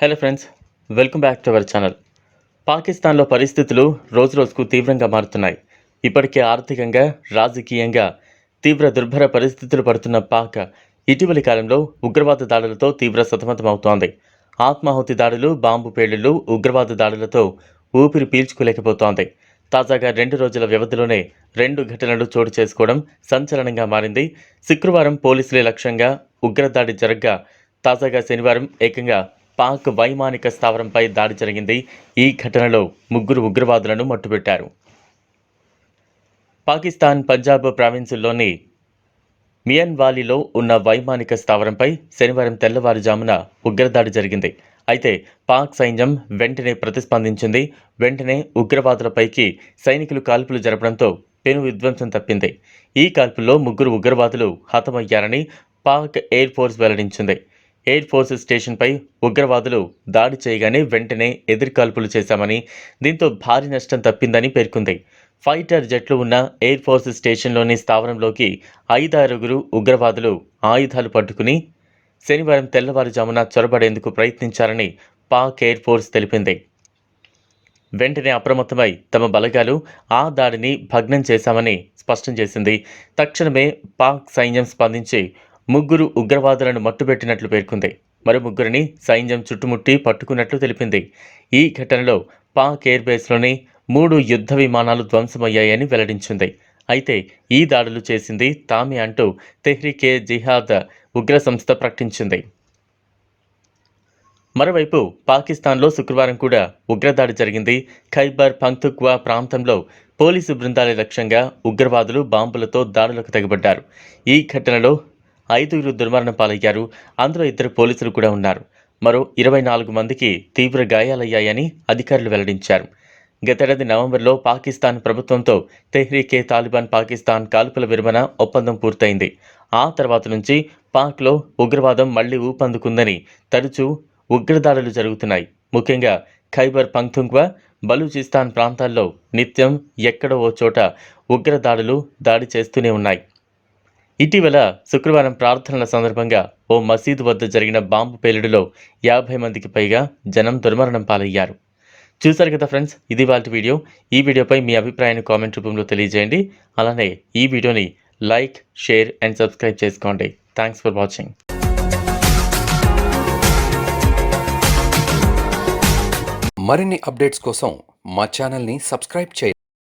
Hello friends welcome back to our channel పాకిస్తాన్లో పరిస్థితులు రోజురోజుకు తీవ్రంగా మారుతున్నాయి. ఇప్పటికే ఆర్థికంగా రాజకీయంగా తీవ్ర దుర్భర పరిస్థితులు పడుతున్న పాక్ ఇటీవలి కాలంలో ఉగ్రవాద దాడులతో తీవ్ర సతమతమవుతోంది. ఆత్మాహుతి దాడులు బాంబు పేలుళ్ళు ఉగ్రవాద దాడులతో ఊపిరి పీల్చుకోలేకపోతోంది. తాజాగా రెండు రోజుల వ్యవధిలోనే రెండు ఘటనలు చోటు చేసుకోవడం సంచలనంగా మారింది. శుక్రవారం పోలీసులే లక్ష్యంగా ఉగ్రదాడి జరగ్గా తాజాగా శనివారం ఏకంగా పాక్ వైమానిక స్థావరంపై దాడి జరిగింది. ఈ ఘటనలో ముగ్గురు ఉగ్రవాదులను మట్టుపెట్టారు పాకిస్తాన్ పంజాబ్ ప్రావిన్సుల్లోని మియన్వాలీలో ఉన్న వైమానిక స్థావరంపై శనివారం తెల్లవారుజామున ఉగ్రదాడి జరిగింది. అయితే పాక్ సైన్యం వెంటనే ప్రతిస్పందించింది. వెంటనే ఉగ్రవాదులపైకి సైనికులు కాల్పులు జరపడంతో పెను విధ్వంసం తప్పింది. ఈ కాల్పుల్లో ముగ్గురు ఉగ్రవాదులు హతమయ్యారని పాక్ ఎయిర్ ఫోర్స్ వెల్లడించింది. ఎయిర్ ఫోర్స్ స్టేషన్పై ఉగ్రవాదులు దాడి చేయగానే వెంటనే ఎదురుకాల్పులు చేశామని దీంతో భారీ నష్టం తప్పిందని పేర్కొంది. ఫైటర్ జెట్లు ఉన్న ఎయిర్ ఫోర్స్ స్టేషన్లోని స్థావరంలోకి ఐదారుగురు ఉగ్రవాదులు ఆయుధాలు పట్టుకుని శనివారం తెల్లవారుజామున చొరబడేందుకు ప్రయత్నించారని పాక్ ఎయిర్ ఫోర్స్ తెలిపింది. వెంటనే అప్రమత్తమై తమ బలగాలు ఆ దాడిని భగ్నం చేశామని స్పష్టం చేసింది. తక్షణమే పాక్ సైన్యం స్పందించి ముగ్గురు ఉగ్రవాదులను మట్టుబెట్టినట్లు పేర్కొంది. మరో ముగ్గురిని సైన్యం చుట్టుముట్టి పట్టుకున్నట్లు తెలిపింది. ఈ ఘటనలో పాక్ ఎయిర్ బేస్లోని మూడు యుద్ధ విమానాలు ధ్వంసమయ్యాయని వెల్లడించింది. అయితే ఈ దాడులు చేసింది తామే అంటూ తెహ్రీకే జిహాద్ ఉగ్ర సంస్థ ప్రకటించింది. మరోవైపు పాకిస్తాన్లో శుక్రవారం కూడా ఉగ్రదాడి జరిగింది. ఖైబర్ పంక్తుక్వా ప్రాంతంలో పోలీసు బృందాల లక్ష్యంగా ఉగ్రవాదులు బాంబులతో దాడులకు తెగబడ్డారు. ఈ ఘటనలో ఐదుగురు దుర్మరణం పాలయ్యారు. అందులో ఇద్దరు పోలీసులు కూడా ఉన్నారు. మరో ఇరవై నాలుగు మందికి తీవ్ర గాయాలయ్యాయని అధికారులు వెల్లడించారు. గతేడాది నవంబర్లో పాకిస్తాన్ ప్రభుత్వంతో తెహ్రీకే తాలిబాన్ పాకిస్తాన్ కాల్పుల విరమణ ఒప్పందం పూర్తయింది. ఆ తర్వాత నుంచి పాక్లో ఉగ్రవాదం మళ్ళీ ఊపందుకుందని తరచూ ఉగ్రదాడులు జరుగుతున్నాయి. ముఖ్యంగా ఖైబర్ పంక్తుంగ్వా బలూచిస్తాన్ ప్రాంతాల్లో నిత్యం ఎక్కడో ఓ చోట ఉగ్రదాడులు దాడి చేస్తూనే ఉన్నాయి. ఇటీవల శుక్రవారం ప్రార్థనల సందర్భంగా ఓ మసీదు వద్ద జరిగిన బాంబు పేలుడులో యాభై మందికి పైగా జనం దుర్మరణం పాలయ్యారు. చూసారు కదా ఫ్రెండ్స్ ఇది వాళ్ళ వీడియో. ఈ వీడియోపై మీ అభిప్రాయాన్ని కామెంట్ రూపంలో తెలియజేయండి. అలానే ఈ వీడియోని లైక్ షేర్ అండ్ సబ్స్క్రైబ్ చేసుకోండి. Thanks for watching. మరిన్ని అప్డేట్స్ కోసం మా ఛానల్ని సబ్స్క్రైబ్ చేయండి.